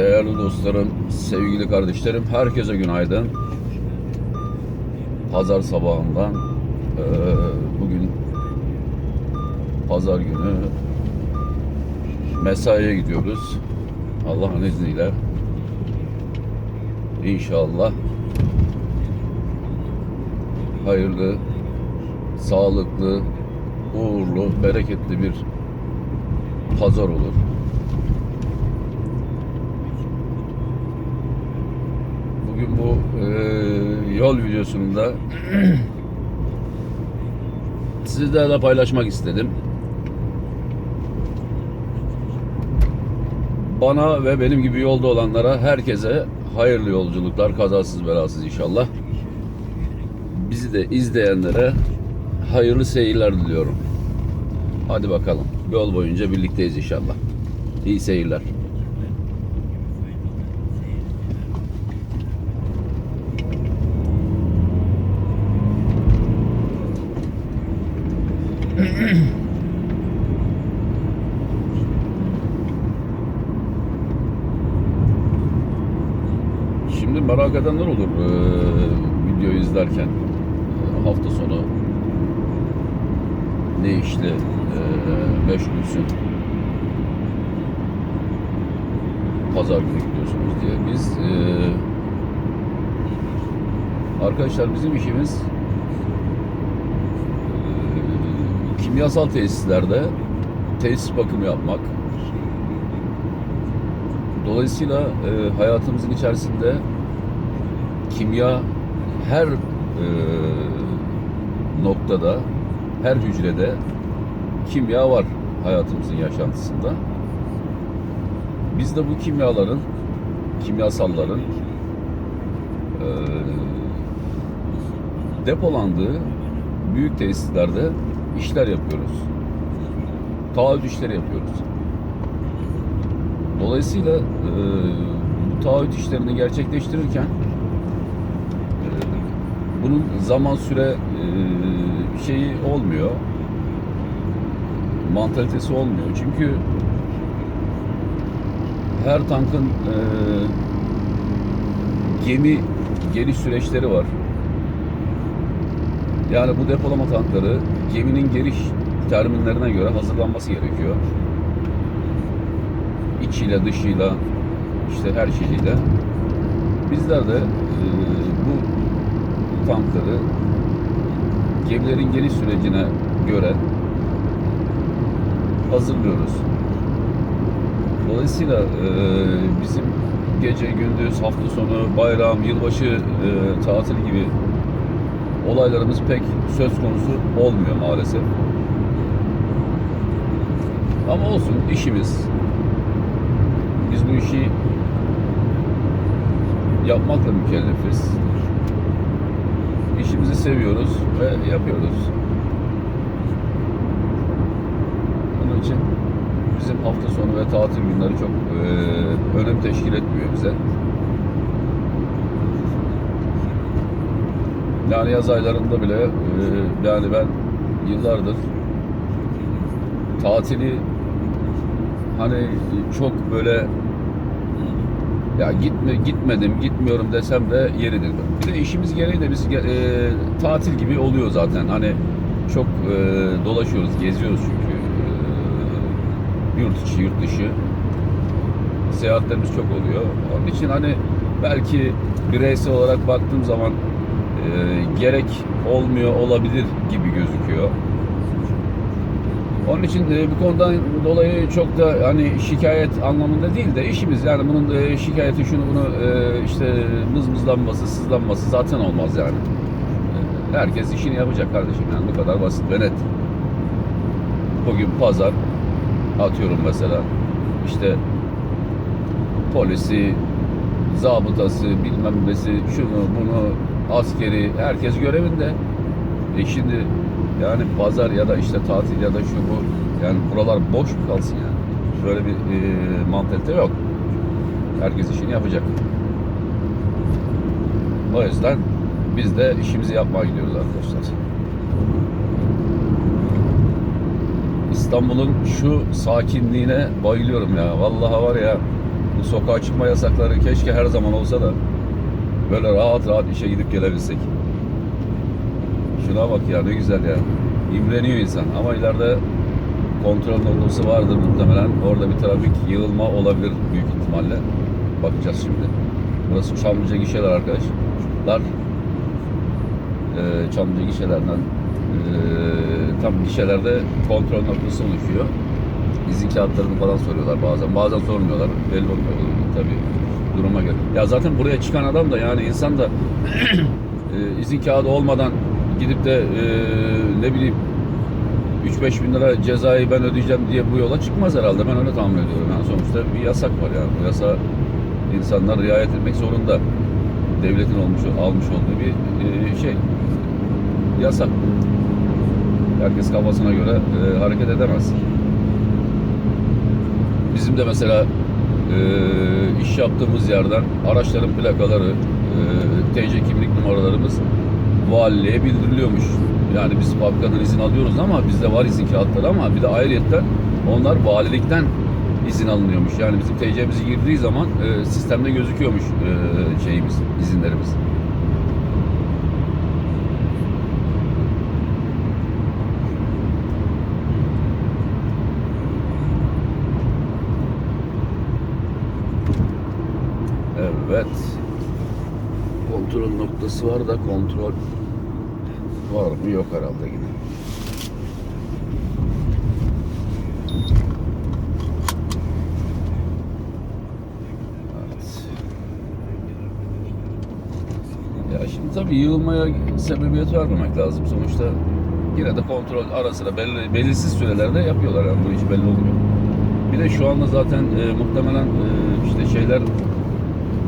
Değerli dostlarım, sevgili kardeşlerim, herkese günaydın. Pazar sabahından bugün pazar günü mesaiye gidiyoruz. Allah'ın izniyle. İnşallah hayırlı, sağlıklı, uğurlu, bereketli bir pazar olur. Bugün bu eee, yol videosunda sizlerle paylaşmak istedim. Bana ve benim gibi yolda olanlara herkese hayırlı yolculuklar, kazasız belasız inşallah. Bizi de izleyenlere hayırlı seyirler diliyorum. Hadi bakalım. Yol boyunca birlikteyiz inşallah. İyi seyirler. Şimdi merak edenler olur eee, videoyu izlerken Eee, hafta sonu ne işle eee meşgulsün pazar günü gidiyorsunuz diye. Biz eee, arkadaşlar bizim işimiz eee, kimyasal tesislerde tesis bakımı yapmak. Dolayısıyla e, hayatımızın içerisinde kimya her e, noktada, her hücrede kimya var hayatımızın yaşantısında. Biz de bu kimyaların, kimyasalların e, depolandığı büyük tesislerde işler yapıyoruz. Taahhüt işleri yapıyoruz. Dolayısıyla e, bu taahhüt işlerini gerçekleştirirken bunun zaman süre e, şeyi olmuyor. Mantalitesi olmuyor. Çünkü her tankın e, gemi geliş süreçleri var. Yani bu depolama tankları geminin geliş terminlerine göre hazırlanması gerekiyor içiyle dışıyla işte her şeyiyle bizler de e, bu tankları gemilerin geliş sürecine göre hazırlıyoruz. Dolayısıyla e, bizim gece gündüz hafta sonu bayram yılbaşı e, tatili gibi olaylarımız pek söz konusu olmuyor maalesef. Ama olsun işimiz biz bu işi yapmakla mükellefiz. İşimizi seviyoruz ve yapıyoruz. Onun için bizim hafta sonu ve tatil günleri çok e, önem teşkil etmiyor bize. Yani yaz aylarında bile e, yani ben yıllardır tatili hani çok böyle ya gitme gitmedim gitmiyorum desem de yeridir. Bir de işimiz gereği de biz e, tatil gibi oluyor zaten. Hani çok e, dolaşıyoruz, geziyoruz çünkü e, yurt içi, yurt dışı seyahatlerimiz çok oluyor. Onun için hani belki bireysel olarak baktığım zaman e, gerek olmuyor olabilir gibi gözüküyor. Onun için e, bu konudan dolayı çok da hani şikayet anlamında değil de işimiz yani bunun e, şikayeti şunu bunu e, işte mızmızlanması, sızlanması zaten olmaz yani. Herkes işini yapacak kardeşim yani bu kadar basit ve net. Bugün pazar atıyorum mesela işte polisi, zabıtası, bilmem nesi, şunu bunu, askeri herkes görevinde. E şimdi yani pazar ya da işte tatil ya da şu bu yani buralar boş mu kalsın yani? Böyle bir e, mantalite yok. Herkes işini yapacak. O yüzden biz de işimizi yapmaya gidiyoruz arkadaşlar. İstanbul'un şu sakinliğine bayılıyorum ya. Vallahi var ya bu sokağa çıkma yasakları keşke her zaman olsa da böyle rahat rahat işe gidip gelebilsek. Şuna bak ya ne güzel ya. İmreniyor insan ama ileride kontrol noktası vardır muhtemelen. Orada bir trafik yığılma olabilir büyük ihtimalle. Bakacağız şimdi. Burası Çamlıca gişeler arkadaşlar. Ee, Çamlıca gişelerden ee, tam gişelerde kontrol noktası oluşuyor. İzin kağıtlarını falan soruyorlar bazen. Bazen sormuyorlar. Belli olmuyor tabii duruma göre. Ya zaten buraya çıkan adam da yani insan da e, izin kağıdı olmadan gidip de e, ne bileyim 3-5 bin lira cezayı ben ödeyeceğim diye bu yola çıkmaz herhalde. Ben öyle tahmin ediyorum. Yani sonuçta bir yasak var yani. Bu yasa insanlar riayet etmek zorunda. Devletin olmuş almış olduğu bir e, şey. Yasak. Herkes kafasına göre e, hareket edemez. Bizim de mesela e, iş yaptığımız yerden araçların plakaları, e, TC kimlik numaralarımız valiliğe bildiriliyormuş. Yani biz fabrikadan izin alıyoruz ama bizde var izin kağıtları ama bir de ayrıyetten onlar valilikten izin alınıyormuş. Yani bizim TC'mizi girdiği zaman e, sistemde gözüküyormuş e, şeyimiz, izinlerimiz. Evet. Noktası var da kontrol var mı? Yok herhalde yine. Ya şimdi tabii yığılmaya sebebiyet vermemek lazım. Sonuçta yine de kontrol ara sıra belli, belirsiz sürelerde yapıyorlar yani bu iş belli olmuyor. Bir de şu anda zaten e, muhtemelen e, işte şeyler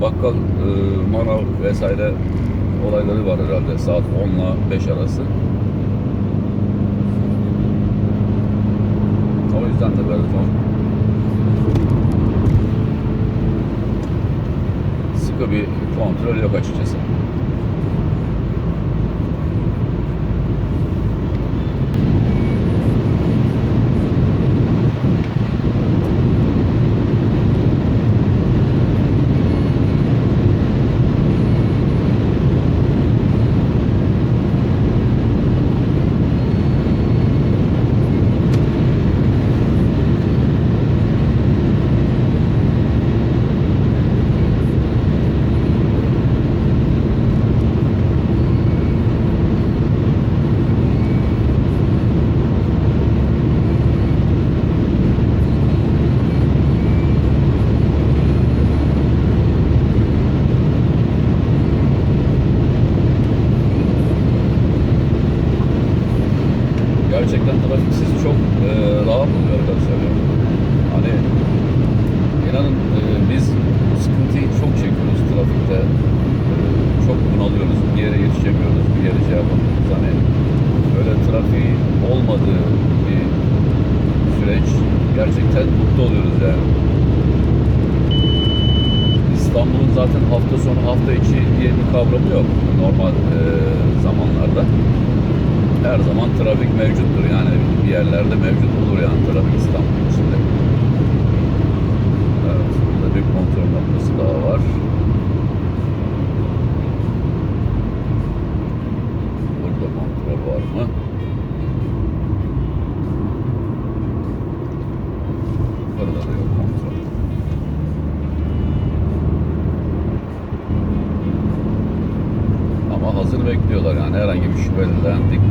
bakkal, e, manav vesaire olayları var herhalde saat 10 ile 5 arası. O yüzden de böyle son sıkı bir kontrol yok açıkçası. gerçekten trafiksiz çok e, rahat oluyor arkadaşlar. ya. Hani inanın e, biz bu sıkıntıyı çok çekiyoruz trafikte. E, çok bunalıyoruz. Bir yere yetişemiyoruz. Bir yere şey yapamıyoruz. Hani böyle trafiğin olmadığı bir süreç gerçekten mutlu oluyoruz yani. İstanbul'un zaten hafta sonu hafta içi diye bir kavramı yok normal e, zamanlarda her zaman trafik mevcuttur yani bir yerlerde mevcut olur yani trafik İstanbul içinde. Evet, burada bir kontrol noktası daha var. well,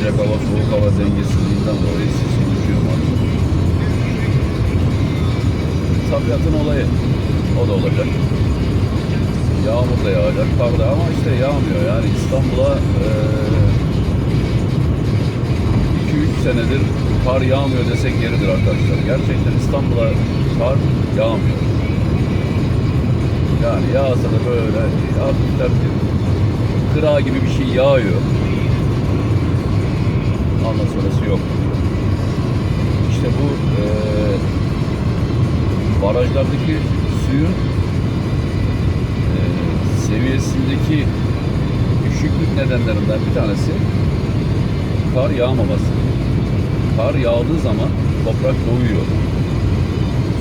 Sıcak hava, soğuk hava dengesizliğinden dolayı sis oluşuyor maalesef. Tabiatın olayı. O da olacak. Yağmur da yağacak, kar da ama işte yağmıyor. Yani İstanbul'a eee 2-3 senedir kar yağmıyor desek yeridir arkadaşlar. Gerçekten İstanbul'a kar yağmıyor. Yani yağsa da böyle hafiften bir kıra gibi bir şey yağıyor. Ondan sonrası yok. İşte bu eee barajlardaki suyun eee, seviyesindeki düşüklük nedenlerinden bir tanesi kar yağmaması. Kar yağdığı zaman toprak doyuyor.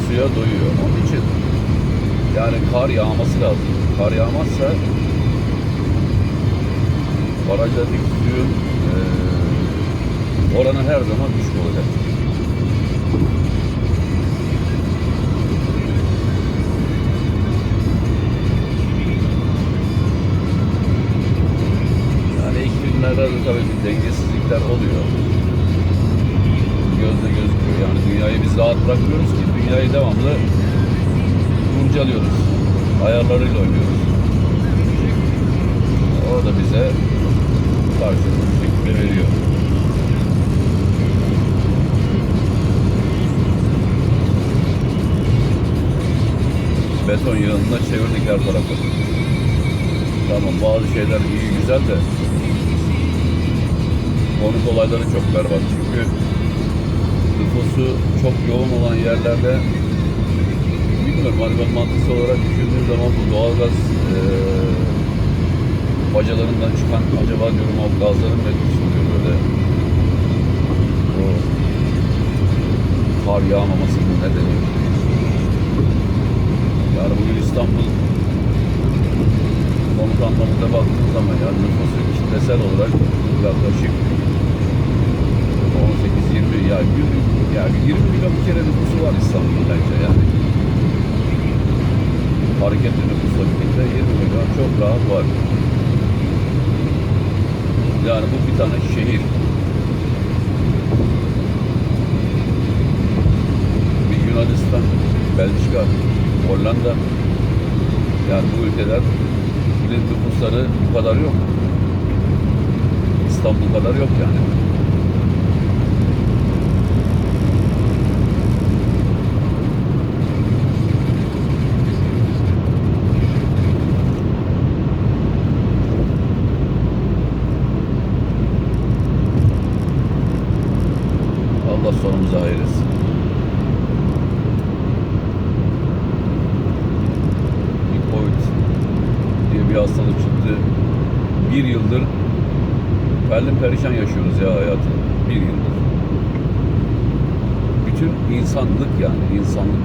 Suya doyuyor. Onun için yani kar yağması lazım. Kar yağmazsa barajlardaki suyun eee, oranı her zaman düşük olacak. Yani iklimlerde de tabii bir dengesizlikler oluyor. Gözle gözüküyor. Yani dünyayı biz rahat bırakmıyoruz ki. Dünyayı devamlı kurcalıyoruz. Ayarlarıyla oynuyoruz. O da bize şekilde veriyor. Beton yığınına çevirdik her tarafı. Tamam bazı şeyler iyi güzel de konut olayları çok berbat. Çünkü nüfusu çok yoğun olan yerlerde bilmiyorum hani ben mantıksal olarak düşündüğüm zaman bu doğalgaz eee bacalarından çıkan acaba diyorum o gazların ne oluyor böyle o kar yağmamasının nedeni. Yani bugün İstanbul konut anlamında baktığınız zaman yani nüfusu kitlesel olarak yaklaşık 18-20 ya 20, yani 20 milyon bir kere nüfusu var İstanbul'un bence yani. Hareketli nüfusla birlikte 20 milyon çok rahat var. Yani bu bir tane şehir. Bir Yunanistan, Belçika, Hollanda yani bu ülkeler nüfusları bu kadar yok. İstanbul kadar yok yani. Allah sonumuzu hayır. Bir Covid diye bir hastalık çıktı. Bir yıldır perlim perişan yaşıyoruz ya hayatı. Bir yıldır. Bütün insanlık yani insanlık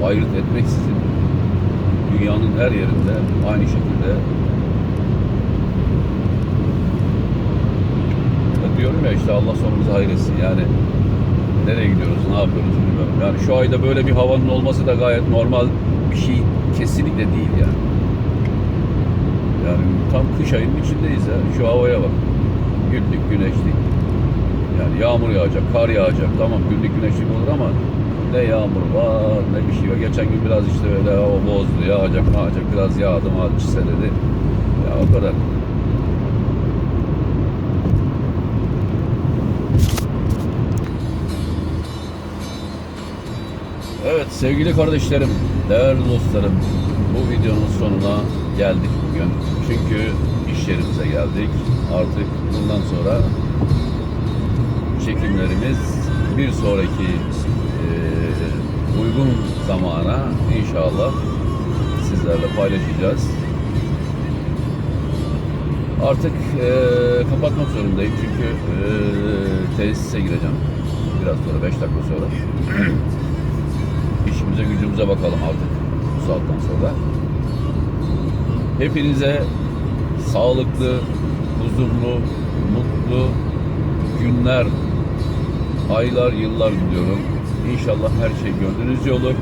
bu ayrıt etmeksizin dünyanın her yerinde aynı şekilde Ya diyorum ya işte Allah sonumuzu hayretsin yani nereye gidiyoruz ne yapıyoruz bilmiyorum. Yani şu ayda böyle bir havanın olması da gayet normal bir şey kesinlikle değil yani. Tam kış ayının içindeyiz ya. Şu havaya bak. Günlük güneşlik. Yani yağmur yağacak, kar yağacak. Tamam günlük güneşlik olur ama ne yağmur var ne bir şey var. Geçen gün biraz işte öyle hava bozdu. Yağacak mı yağacak. Biraz yağdı mı çiseledi. Ya o kadar. Evet sevgili kardeşlerim, değerli dostlarım, bu videonun sonuna geldik bugün. Çünkü iş yerimize geldik. Artık bundan sonra çekimlerimiz bir sonraki eee, uygun zamana inşallah sizlerle paylaşacağız. Artık eee, kapatmak zorundayım çünkü eee, tesise gireceğim. Biraz sonra 5 dakika sonra. İşimize gücümüze bakalım artık bu saatten sonra. Hepinize sağlıklı, huzurlu, mutlu günler, aylar, yıllar diliyorum. İnşallah her şey gönlünüzce olur.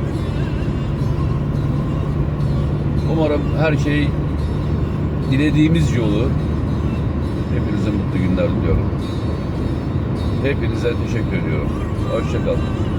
Umarım her şey dilediğimiz yolu. Hepinize mutlu günler diliyorum. Hepinize teşekkür ediyorum. Hoşçakalın.